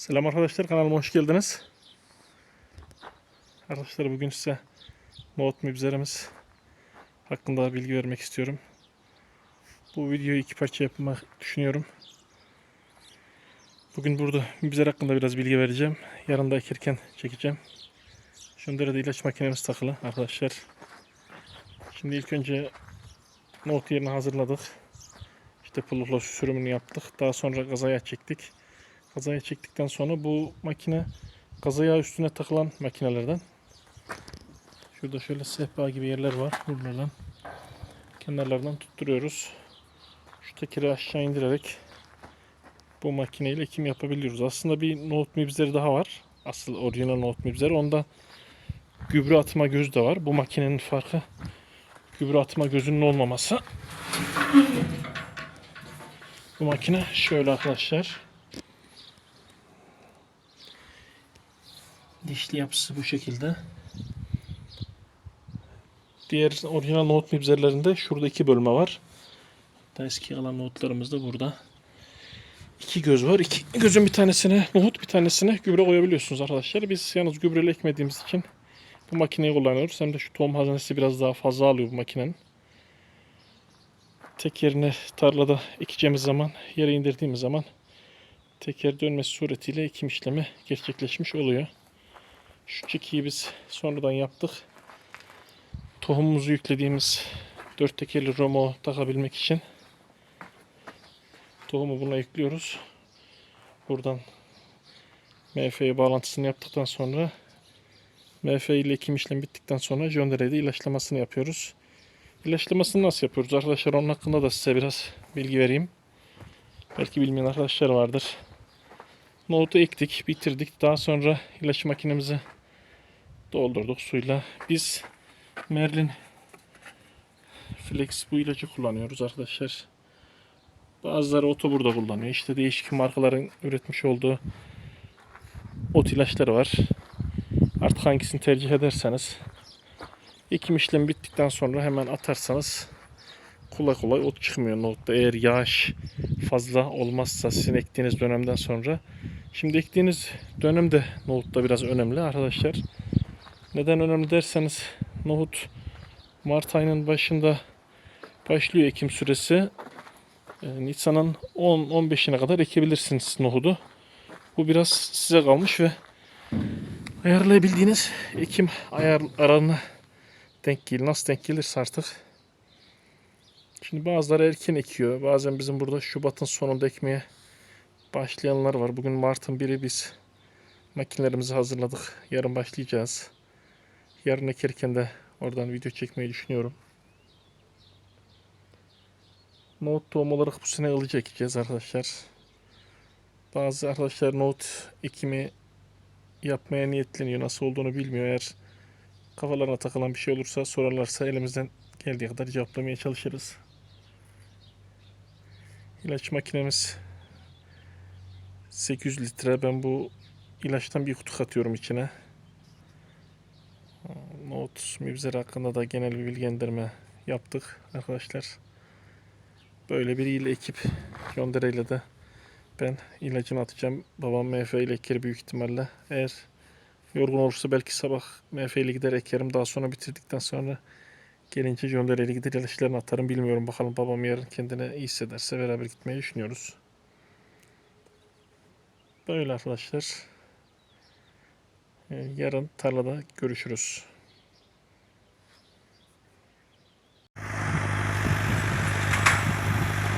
Selam arkadaşlar kanalıma hoş geldiniz. Arkadaşlar bugün size nohut mübzerimiz hakkında bilgi vermek istiyorum. Bu videoyu iki parça yapmak düşünüyorum. Bugün burada mübzer hakkında biraz bilgi vereceğim. Yarın da ekirken çekeceğim. Şunda da ilaç makinemiz takılı arkadaşlar. Şimdi ilk önce nohut yerini hazırladık. İşte pulukla sürümünü yaptık. Daha sonra gazaya çektik. Kazaya çektikten sonra bu makine kazaya üstüne takılan makinelerden. Şurada şöyle sehpa gibi yerler var. Buralardan kenarlardan tutturuyoruz. Şu tekeri aşağı indirerek bu makineyle ekim yapabiliyoruz. Aslında bir nohut mibzeri daha var. Asıl orijinal nohut mibzeri. Onda gübre atma gözü de var. Bu makinenin farkı gübre atma gözünün olmaması. Bu makine şöyle arkadaşlar. Dişli yapısı bu şekilde. Diğer orijinal nohut mibzerlerinde şurada iki bölme var. Hatta eski alan nohutlarımız da burada. İki göz var. İki gözün bir tanesine nohut bir tanesine gübre koyabiliyorsunuz arkadaşlar. Biz yalnız gübreli ekmediğimiz için bu makineyi kullanıyoruz. Hem de şu tohum haznesi biraz daha fazla alıyor bu makinenin. Tek yerine tarlada ekeceğimiz zaman, yere indirdiğimiz zaman teker dönmesi suretiyle ekim işlemi gerçekleşmiş oluyor. Şu çekiyi biz sonradan yaptık. Tohumumuzu yüklediğimiz dört tekerli romo takabilmek için tohumu buna yüklüyoruz. Buradan MF'ye bağlantısını yaptıktan sonra MF ile ekim işlemi bittikten sonra John Deere'de ilaçlamasını yapıyoruz. İlaçlamasını nasıl yapıyoruz arkadaşlar? Onun hakkında da size biraz bilgi vereyim. Belki bilmeyen arkadaşlar vardır. Nohutu ektik, bitirdik. Daha sonra ilaç makinemizi doldurduk suyla. Biz Merlin Flex bu ilacı kullanıyoruz arkadaşlar. Bazıları otoburda kullanıyor. İşte değişik markaların üretmiş olduğu ot ilaçları var. Artık hangisini tercih ederseniz ekim işlemi bittikten sonra hemen atarsanız kolay kolay ot çıkmıyor nohutta. Eğer yağış fazla olmazsa sizin ektiğiniz dönemden sonra. Şimdi ektiğiniz dönem de nohutta biraz önemli arkadaşlar. Neden önemli derseniz nohut Mart ayının başında başlıyor ekim süresi. Ee, Nisan'ın 10-15'ine kadar ekebilirsiniz nohudu. Bu biraz size kalmış ve ayarlayabildiğiniz ekim ayar aralığına denk gelir. Nasıl denk gelirse artık. Şimdi bazıları erken ekiyor. Bazen bizim burada Şubat'ın sonunda ekmeye başlayanlar var. Bugün Mart'ın biri biz makinelerimizi hazırladık. Yarın başlayacağız. Yarın ekerken de oradan video çekmeyi düşünüyorum. Nohut tohum olarak bu sene ılıcı ekeceğiz arkadaşlar. Bazı arkadaşlar nohut ekimi yapmaya niyetleniyor. Nasıl olduğunu bilmiyor. Eğer kafalarına takılan bir şey olursa sorarlarsa elimizden geldiği kadar cevaplamaya çalışırız. İlaç makinemiz 800 litre. Ben bu ilaçtan bir kutu katıyorum içine. Nohut mübzeri hakkında da genel bir bilgilendirme yaptık arkadaşlar. Böyle biriyle ekip göndereyle de ben ilacını atacağım. Babam MF ile eker büyük ihtimalle. Eğer yorgun olursa belki sabah MF ile gider ekerim. Daha sonra bitirdikten sonra gelince Jönder'e ile gider ilaçlarını atarım. Bilmiyorum bakalım babam yarın kendine iyi hissederse beraber gitmeyi düşünüyoruz. Böyle arkadaşlar. Ee, Yarın tarlada görüşürüz.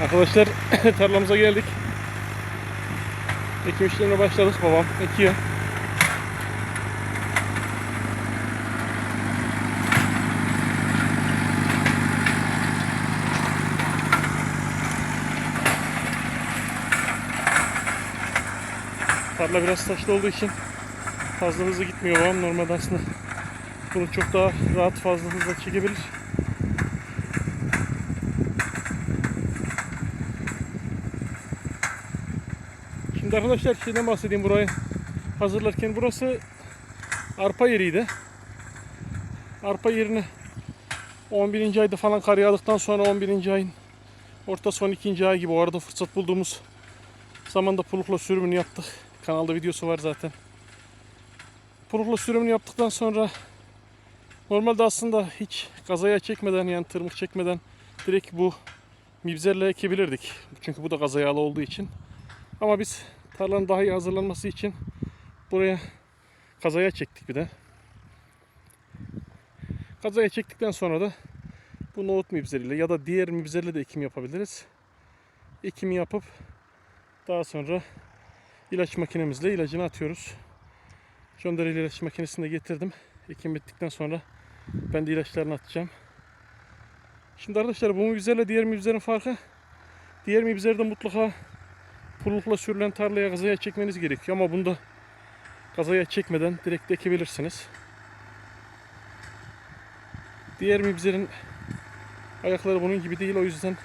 Arkadaşlar tarlamıza geldik. Ekim işlerine başladık babam ekiyor. Tarla biraz taşlı olduğu için fazla hızlı gitmiyor babam. Normalde aslında bunu çok daha rahat fazla hızla çekebilir. Şimdi arkadaşlar şeyden bahsedeyim burayı hazırlarken burası arpa yeriydi. Arpa yerini 11. ayda falan kar yağdıktan sonra 11. ayın orta son 2. ay gibi o arada fırsat bulduğumuz zamanda pulukla sürümünü yaptık. Kanalda videosu var zaten. Purukla sürümünü yaptıktan sonra normalde aslında hiç kazaya çekmeden yani tırmık çekmeden direkt bu mibzerle ekebilirdik. Çünkü bu da kazayalı olduğu için. Ama biz tarlanın daha iyi hazırlanması için buraya kazaya çektik bir de. Kazaya çektikten sonra da bu nohut mibzeriyle ya da diğer mibzerle de ekim yapabiliriz. Ekimi yapıp daha sonra ilaç makinemizle ilacını atıyoruz. Jondere ilaç makinesini de getirdim. Ekim bittikten sonra ben de ilaçlarını atacağım. Şimdi arkadaşlar bu mibzerle diğer mibzerin farkı diğer mibzerde mutlaka pulukla sürülen tarlaya kazaya çekmeniz gerekiyor ama bunda kazaya çekmeden direkt ekebilirsiniz. Diğer mibzerin ayakları bunun gibi değil o yüzden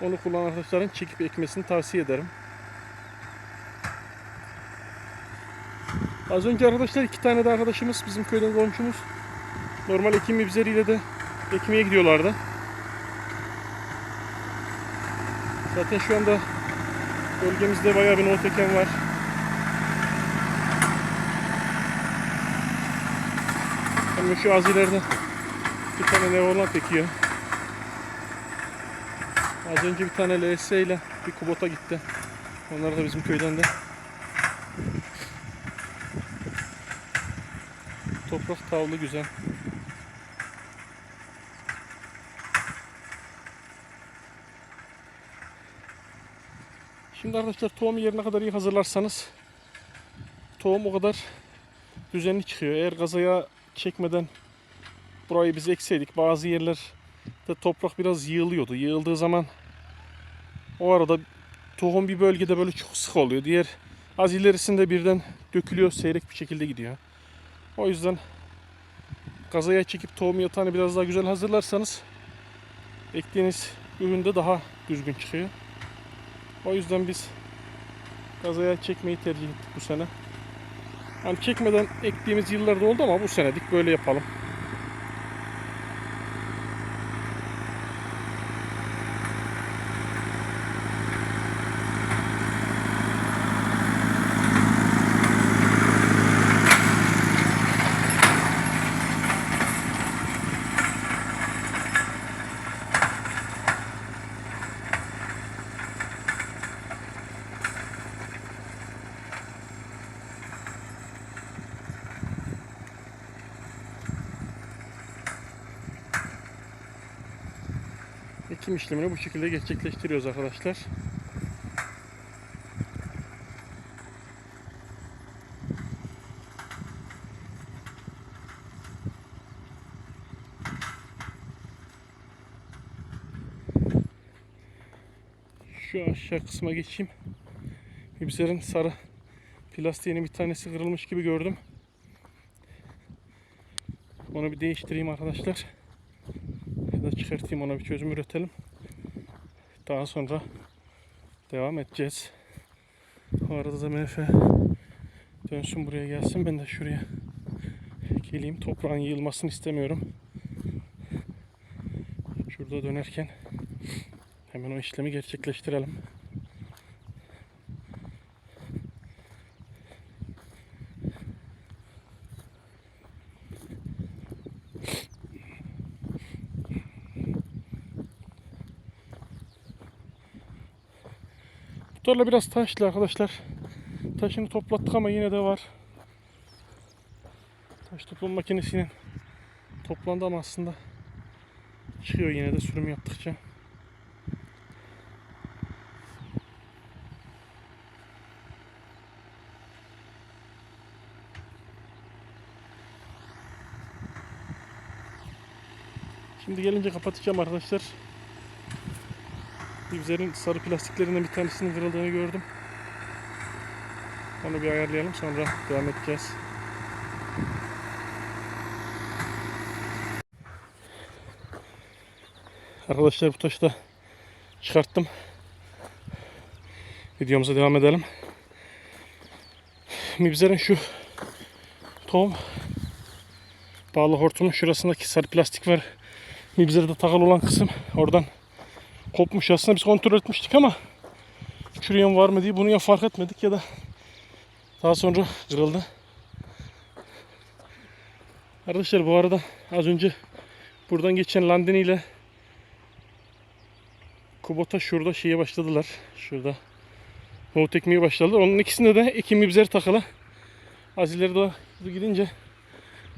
onu kullanan arkadaşların çekip ekmesini tavsiye ederim. Az önce arkadaşlar iki tane de arkadaşımız bizim köyden komşumuz normal ekim mibzeriyle de ekmeye gidiyorlardı. Zaten şu anda bölgemizde bayağı bir nohut eken var. Hemen şu az ileride bir tane Neoland ekiyor. Az önce bir tane LS ile bir Kubota gitti. Onlar da bizim köyden de. Toprak tavlı güzel. Şimdi arkadaşlar tohum yerine kadar iyi hazırlarsanız tohum o kadar düzenli çıkıyor. Eğer kazaya çekmeden burayı biz ekseydik bazı yerlerde toprak biraz yığılıyordu. Yığıldığı zaman o arada tohum bir bölgede böyle çok sık oluyor. Diğer az ilerisinde birden dökülüyor, seyrek bir şekilde gidiyor. O yüzden kazaya çekip tohum yatağını biraz daha güzel hazırlarsanız ektiğiniz üründe daha düzgün çıkıyor. O yüzden biz kazaya çekmeyi tercih ettik bu sene. Hani çekmeden ektiğimiz yıllarda oldu ama bu senedik böyle yapalım. Ekim işlemini bu şekilde gerçekleştiriyoruz arkadaşlar. Şu aşağı kısma geçeyim. Mibzerin sarı plastiğinin bir tanesi kırılmış gibi gördüm. Onu bir değiştireyim arkadaşlar çıkartayım ona bir çözüm üretelim. Daha sonra devam edeceğiz. O arada da Mefe dönsün buraya gelsin. Ben de şuraya geleyim. Toprağın yığılmasını istemiyorum. Şurada dönerken hemen o işlemi gerçekleştirelim. Bu tarla biraz taşlı arkadaşlar. Taşını toplattık ama yine de var. Taş toplama makinesiyle toplandı ama aslında çıkıyor yine de sürüm yaptıkça. Şimdi gelince kapatacağım arkadaşlar. Üzerin sarı plastiklerinden bir tanesinin kırıldığını gördüm. Onu bir ayarlayalım sonra devam edeceğiz. Arkadaşlar bu taşı da çıkarttım. Videomuza devam edelim. Mibzerin şu tohum bağlı hortumun şurasındaki sarı plastik var. Mibzerde takılı olan kısım oradan kopmuş aslında biz kontrol etmiştik ama çürüyen var mı diye bunu ya fark etmedik ya da Daha sonra kırıldı. Arkadaşlar bu arada az önce buradan geçen Landini ile Kubota şurada şeye başladılar. Şurada nohut ekmeye başladılar. Onun ikisinde de ekim ibzer takılı. Az ileri gidince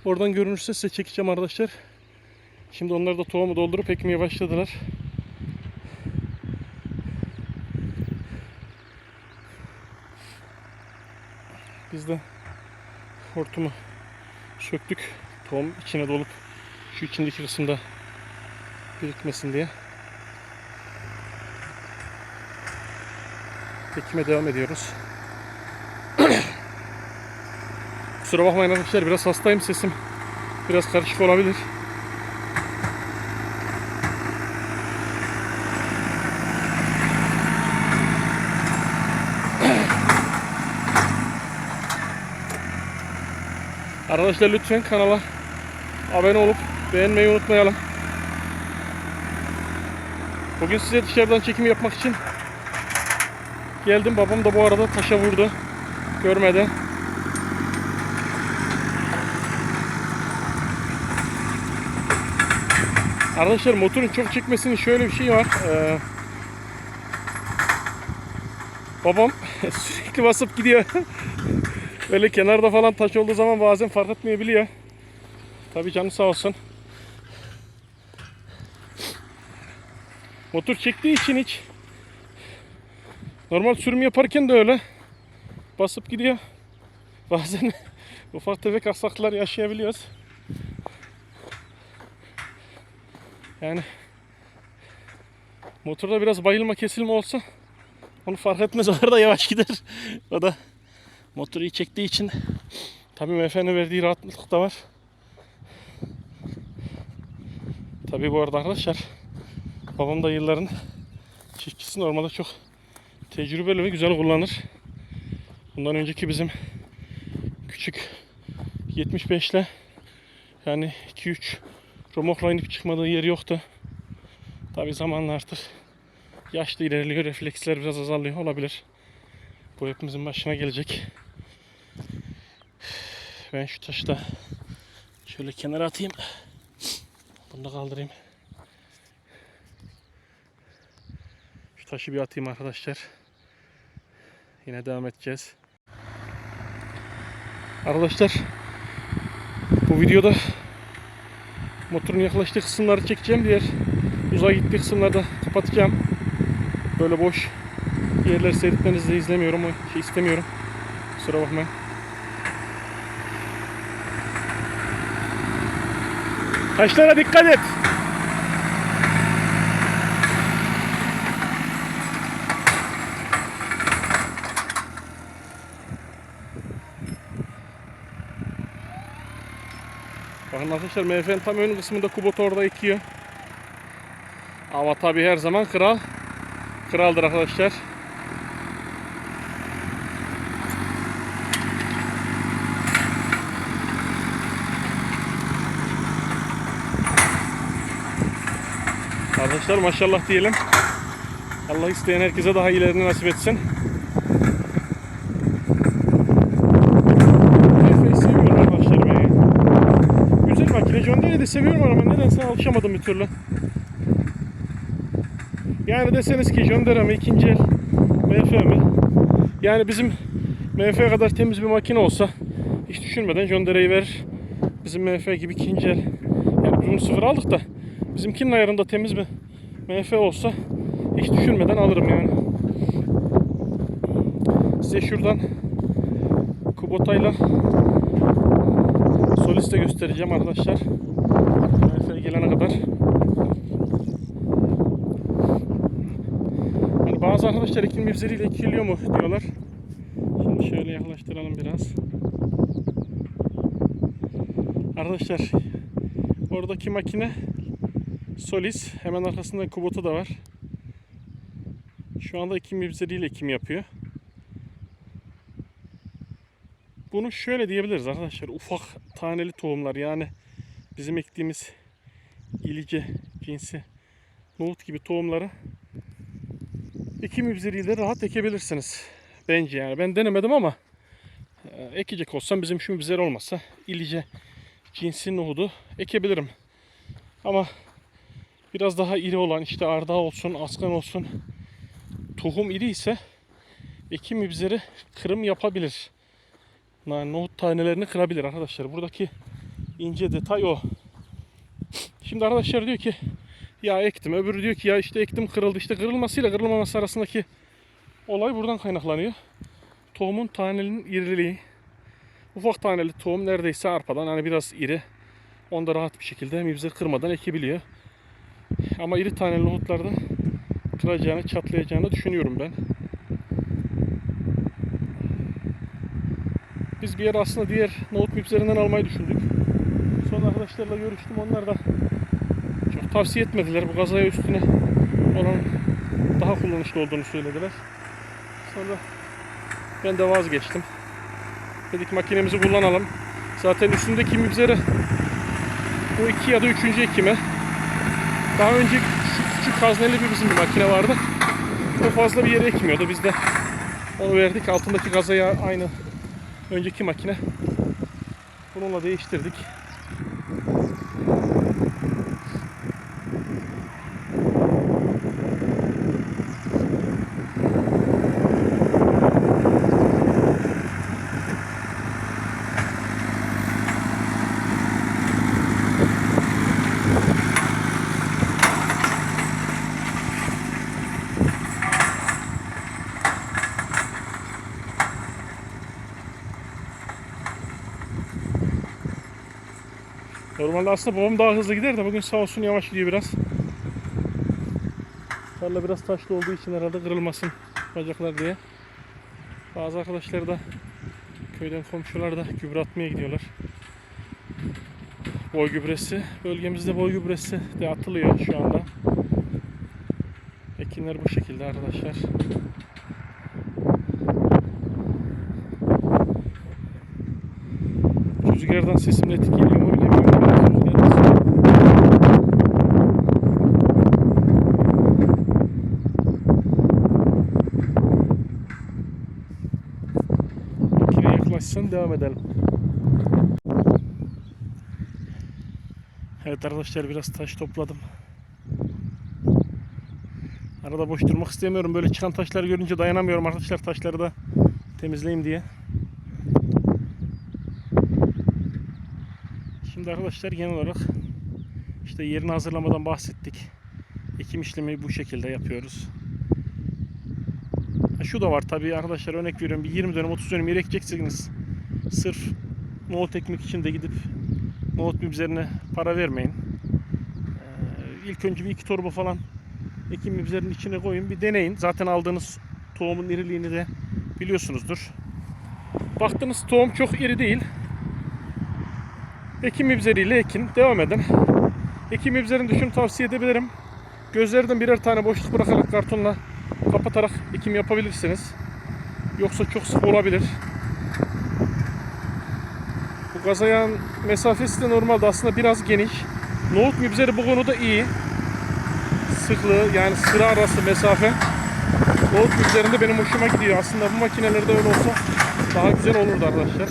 oradan görünürse size çekeceğim arkadaşlar. Şimdi onlar da tohumu doldurup ekmeye başladılar. Biz de hortumu söktük. Tohum içine dolup şu içindeki kısımda birikmesin diye. Ekime devam ediyoruz. Kusura bakmayın arkadaşlar biraz hastayım sesim biraz karışık olabilir. Arkadaşlar lütfen kanala abone olup beğenmeyi unutmayalım. Bugün size dışarıdan çekim yapmak için geldim. Babam da bu arada taşa vurdu. Görmeden. Arkadaşlar motorun çok çekmesinin şöyle bir şey var. Ee, babam sürekli basıp gidiyor. Böyle kenarda falan taş olduğu zaman bazen fark etmeyebiliyor. Tabii canı sağ olsun. Motor çektiği için hiç normal sürüm yaparken de öyle basıp gidiyor. Bazen ufak tefek aksaklar yaşayabiliyoruz. Yani motorda biraz bayılma kesilme olsa onu fark etmez o da yavaş gider. O da motoru iyi çektiği için tabii MF'nin verdiği rahatlık da var. Tabii bu arada arkadaşlar babam da yılların çiftçisi normalde çok tecrübeli ve güzel kullanır. Bundan önceki bizim küçük 75 ile yani 2-3 romokla inip çıkmadığı yer yoktu. Tabii zamanla artık yaşlı ilerliyor, refleksler biraz azalıyor olabilir. Bu hepimizin başına gelecek. Ben şu taşı da şöyle kenara atayım. Bunu da kaldırayım. Şu taşı bir atayım arkadaşlar. Yine devam edeceğiz. Arkadaşlar bu videoda motorun yaklaştığı kısımları çekeceğim. Diğer uzağa gittiği kısımlarda kapatacağım. Böyle boş yerleri seyretmenizi de izlemiyorum. İstemiyorum. Kusura bakmayın. Taşlara dikkat et. Bakın arkadaşlar MF'nin tam ön kısmında Kubota orada ekiyor. Ama tabi her zaman kral kraldır arkadaşlar. Arkadaşlar maşallah diyelim. Allah isteyen herkese daha iyilerini nasip etsin. Efe'yi seviyorum arkadaşlar ya. Güzel makine. Deere'yi de seviyorum ama nedense alışamadım bir türlü. Yani deseniz ki John Deere mi ikinci el MF mi? Yani bizim MF kadar temiz bir makine olsa hiç düşünmeden John Deere'yi verir. Bizim MF gibi ikinci el. Yani bunu sıfır aldık da bizimkinin ayarında temiz bir MF olsa hiç düşünmeden alırım yani. Size şuradan Kubota'yla Solis'te göstereceğim arkadaşlar. MF gelene kadar. Hani bazı arkadaşlar iklim mevzileriyle ekiliyor mu diyorlar. Şimdi şöyle yaklaştıralım biraz. Arkadaşlar oradaki makine Solis. Hemen arkasında Kubota da var. Şu anda ekim mevzileriyle ekim yapıyor. Bunu şöyle diyebiliriz arkadaşlar. Ufak taneli tohumlar yani bizim ektiğimiz ilice cinsi nohut gibi tohumları ekim üzeriyle rahat ekebilirsiniz. Bence yani. Ben denemedim ama ekecek olsam bizim şu bizer olmasa ilice cinsi nohudu ekebilirim. Ama biraz daha iri olan işte arda olsun, askan olsun tohum iri ise ekim ibzeri kırım yapabilir. Yani nohut tanelerini kırabilir arkadaşlar. Buradaki ince detay o. Şimdi arkadaşlar diyor ki ya ektim. Öbürü diyor ki ya işte ektim kırıldı. İşte kırılmasıyla kırılmaması arasındaki olay buradan kaynaklanıyor. Tohumun tanenin iriliği. Ufak taneli tohum neredeyse arpadan hani biraz iri. Onda rahat bir şekilde mibze kırmadan ekebiliyor. Ama iri taneli nohutlarda kıracağını, çatlayacağını düşünüyorum ben. Biz bir yer aslında diğer nohut mibzerinden almayı düşündük. Sonra arkadaşlarla görüştüm. Onlar da çok tavsiye etmediler. Bu gazaya üstüne olan daha kullanışlı olduğunu söylediler. Sonra ben de vazgeçtim. Dedik makinemizi kullanalım. Zaten üstündeki mibzeri bu iki ya da üçüncü ekime. Daha önce şu küçük hazneli bir bizim bir makine vardı. O fazla bir yere ekmiyordu. Biz de onu verdik. Altındaki gazaya aynı önceki makine. Bununla değiştirdik. Normalde aslında babam daha hızlı gider de bugün sağ olsun yavaş gidiyor biraz. Tarla biraz taşlı olduğu için herhalde kırılmasın bacaklar diye. Bazı arkadaşlar da köyden komşular da gübre atmaya gidiyorlar. Boy gübresi. Bölgemizde boy gübresi de atılıyor şu anda. Ekinler bu şekilde arkadaşlar. Rüzgardan sesim net geliyor mu bilemiyorum. Biraz rüzgar esiyor. Makine yaklaşsın devam edelim. Evet arkadaşlar biraz taş topladım. Arada boş durmak istemiyorum. Böyle çıkan taşları görünce dayanamıyorum arkadaşlar taşları da temizleyeyim diye. Şimdi arkadaşlar genel olarak işte yerini hazırlamadan bahsettik. Ekim işlemi bu şekilde yapıyoruz. Şu da var tabii arkadaşlar örnek veriyorum bir 20 dönüm 30 dönüm yer ekeceksiniz. Sırf nohut ekmek için de gidip nohut üzerine para vermeyin. Ee, ilk önce bir iki torba falan ekim üzerinin içine koyun bir deneyin. Zaten aldığınız tohumun iriliğini de biliyorsunuzdur. Baktınız tohum çok iri değil. Ekim ibzeriyle ekin. Devam edin. Ekim ibzerinde şunu tavsiye edebilirim. Gözlerden birer tane boşluk bırakarak kartonla kapatarak ekim yapabilirsiniz. Yoksa çok sık olabilir. Bu gazayağın mesafesi de normalde aslında biraz geniş. Nohut mibzeri bu konuda iyi. Sıklığı yani sıra arası mesafe. Nohut mibzerinde benim hoşuma gidiyor. Aslında bu makinelerde öyle olsa daha güzel olurdu arkadaşlar.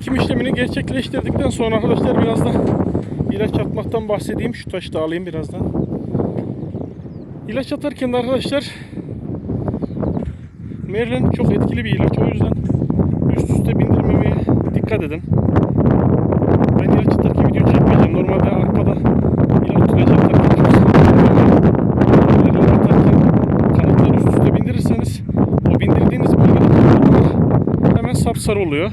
Ekim işlemini gerçekleştirdikten sonra arkadaşlar biraz da ilaç atmaktan bahsedeyim. Şu taşı da alayım birazdan. İlaç atarken de arkadaşlar Merlin çok etkili bir ilaç. O yüzden üst üste bindirmemeye dikkat edin. Ben ilaç atarken video çekmeyeceğim. Normalde arpada ilaç ilaç atarken çok Merlin atarken kanatları üst üste bindirirseniz o bindirdiğiniz kanatlar hemen sapsarı oluyor.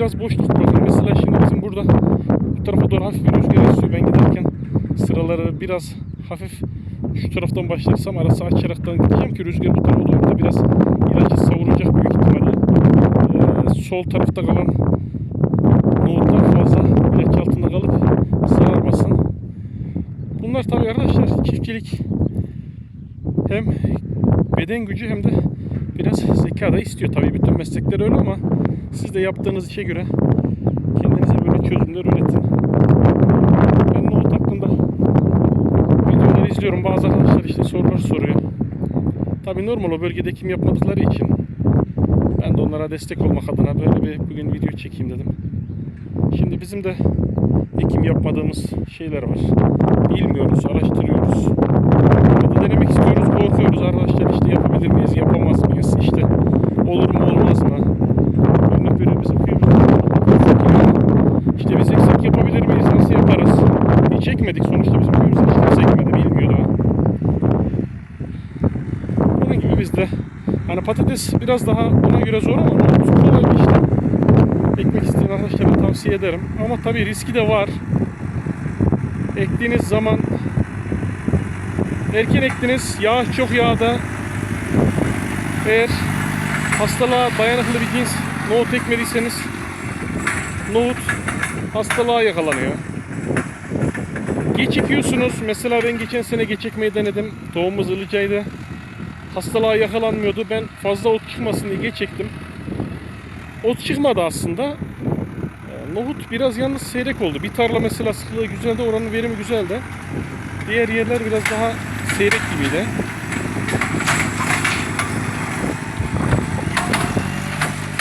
biraz boşluk bırakın. Mesela şimdi bizim burada bu tarafa doğru hafif bir rüzgar esiyor. Ben giderken sıraları biraz hafif şu taraftan başlarsam arası açaraktan gideceğim ki rüzgar bu tarafa doğru da biraz ilacı savuracak büyük ihtimalle. Ee, sol tarafta kalan nohutlar fazla ilaç altında kalıp sararmasın. Bunlar tabii arkadaşlar çiftçilik hem beden gücü hem de biraz zeka da istiyor. Tabii bütün meslekler öyle ama siz de yaptığınız işe göre kendinize böyle çözümler üretin. Ben nohut hakkında videoları izliyorum. Bazı arkadaşlar işte sorular soruyor. Tabii normal o bölgede ekim yapmadıkları için ben de onlara destek olmak adına böyle bir bugün video çekeyim dedim. Şimdi bizim de ekim yapmadığımız şeyler var. Bilmiyoruz, araştırıyoruz. Ya denemek istiyoruz, korkuyoruz. Arkadaşlar işte yapabilir miyiz, yapamaz mıyız? İşte olur mu, olmaz mı? Örnek veriyorum bizim köyümüzde. İşte biz eksik yapabilir miyiz, nasıl yaparız? Hiç ekmedik sonuçta bizim köyümüzde hiç kimse ekmedi, bilmiyor daha. Bunun gibi biz de hani patates biraz daha ona göre zor ama kolay bir işte. Ekmek isteyen arkadaşlara tavsiye ederim. Ama tabii riski de var. Ektiğiniz zaman erken ektiniz, yağış çok yağda. Eğer hastalığa dayanıklı bir cins nohut ekmediyseniz nohut hastalığa yakalanıyor. Geç ekiyorsunuz. Mesela ben geçen sene geç ekmeyi denedim. Tohumumuz ılıcaydı. Hastalığa yakalanmıyordu. Ben fazla ot çıkmasın diye geç. Ot çıkmadı aslında. Ee, Nohut biraz yalnız seyrek oldu. Bir tarla mesela sıklığı güzeldi, oranın verimi güzeldi. Diğer yerler biraz daha seyrek gibiydi.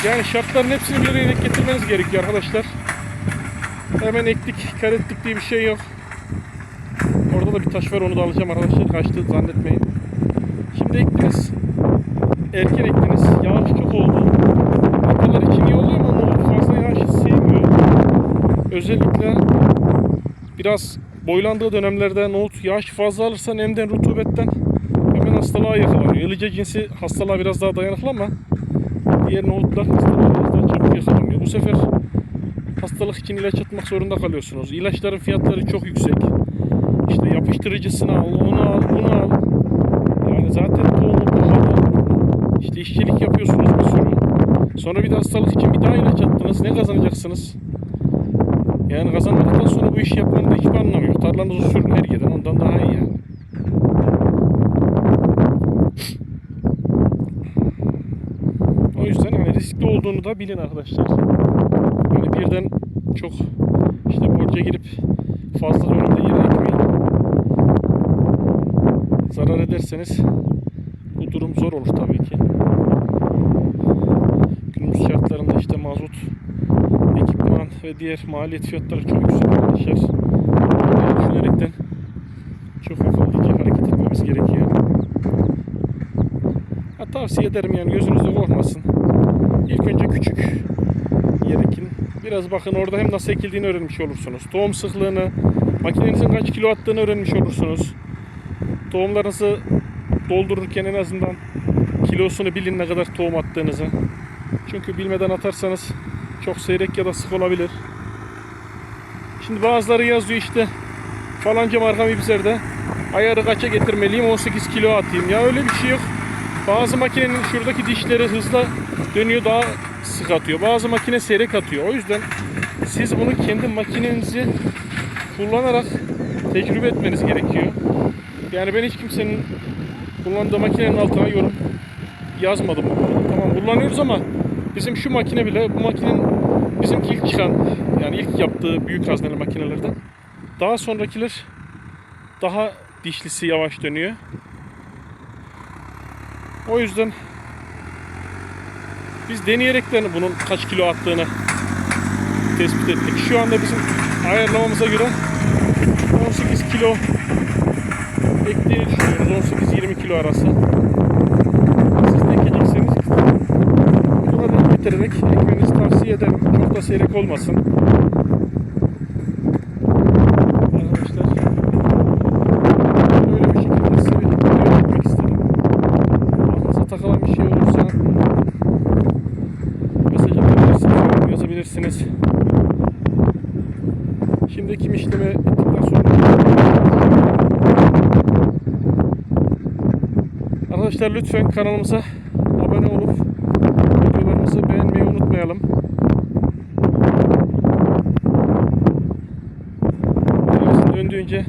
Yani şartların hepsini bir araya getirmeniz gerekiyor arkadaşlar. Hemen ektik, kar ettik diye bir şey yok. Orada da bir taş var onu da alacağım arkadaşlar. Kaçtı zannetmeyin. Şimdi ektiniz. Erken ektiniz. Yağış çok oldu. Arpalar için iyi oluyor ama nohut fazla yağış sevmiyor. Özellikle biraz boylandığı dönemlerde nohut yağış fazla alırsa nemden, rutubetten hemen hastalığa yakalanıyor. Ilıca cinsi hastalığa biraz daha dayanıklı ama diğer nohutlar hastalığa biraz daha çabuk yakalanıyor. Bu sefer hastalık için ilaç atmak zorunda kalıyorsunuz. İlaçların fiyatları çok yüksek. İşte yapıştırıcısını al, onu al, bunu al. Zaten tohumu pahalı. İşte işçilik yapıyorsunuz bir sürü. Sonra bir de hastalık için bir daha ilaç attınız. Ne kazanacaksınız? Yani kazanmadıktan sonra bu işi yapmanın da hiçbir anlamı yok. Tarlanızı sürün her yerden ondan daha iyi yani. O yüzden hani riskli olduğunu da bilin arkadaşlar. Hani birden çok işte borca girip fazla dönemde yere ekmeyin. Zarar ederseniz bu durum zor olur tabii ki. Günümüz şartlarında işte mazot, ekipman ve diğer maliyet fiyatları çok yüksek arkadaşlar. Bunları düşünerekten çok akıllıca hareket etmemiz gerekiyor. Ha, tavsiye ederim yani gözünüzde korkmasın. İlk önce küçük yer ekin. Biraz bakın orada hem nasıl ekildiğini öğrenmiş olursunuz. Tohum sıklığını, makinenizin kaç kilo attığını öğrenmiş olursunuz. Tohumlarınızı doldururken en azından kilosunu bilin ne kadar tohum attığınızı. Çünkü bilmeden atarsanız çok seyrek ya da sık olabilir. Şimdi bazıları yazıyor işte falanca marka mibzerde ayarı kaça getirmeliyim 18 kilo atayım. Ya öyle bir şey yok. Bazı makinenin şuradaki dişleri hızla dönüyor daha sık atıyor. Bazı makine seyrek atıyor. O yüzden siz bunu kendi makinenizi kullanarak tecrübe etmeniz gerekiyor. Yani ben hiç kimsenin kullandığı makinenin altına yorum yazmadım. Tamam kullanıyoruz ama bizim şu makine bile bu makinenin bizimki ilk çıkan yani ilk yaptığı büyük hazneli makinelerden daha sonrakiler daha dişlisi yavaş dönüyor. O yüzden biz deneyerekten bunun kaç kilo attığını tespit ettik. Şu anda bizim ayarlamamıza göre 18 kilo ektiğini düşünüyoruz. 18-20 kilo arası. Siz de ekecekseniz buna denk getirerek ekmenizi tavsiye ederim. Çok da seyrek olmasın. Arkadaşlar böyle bir şekilde size bir video çekmek istedim. Aklınıza takılan bir şey olursa mesaj atabilirsiniz, yorum yazabilirsiniz. kullanabilirsiniz. Şimdi ekim işlemi bittikten sonra Arkadaşlar lütfen kanalımıza abone olup videolarımızı beğenmeyi unutmayalım. Döndüğünce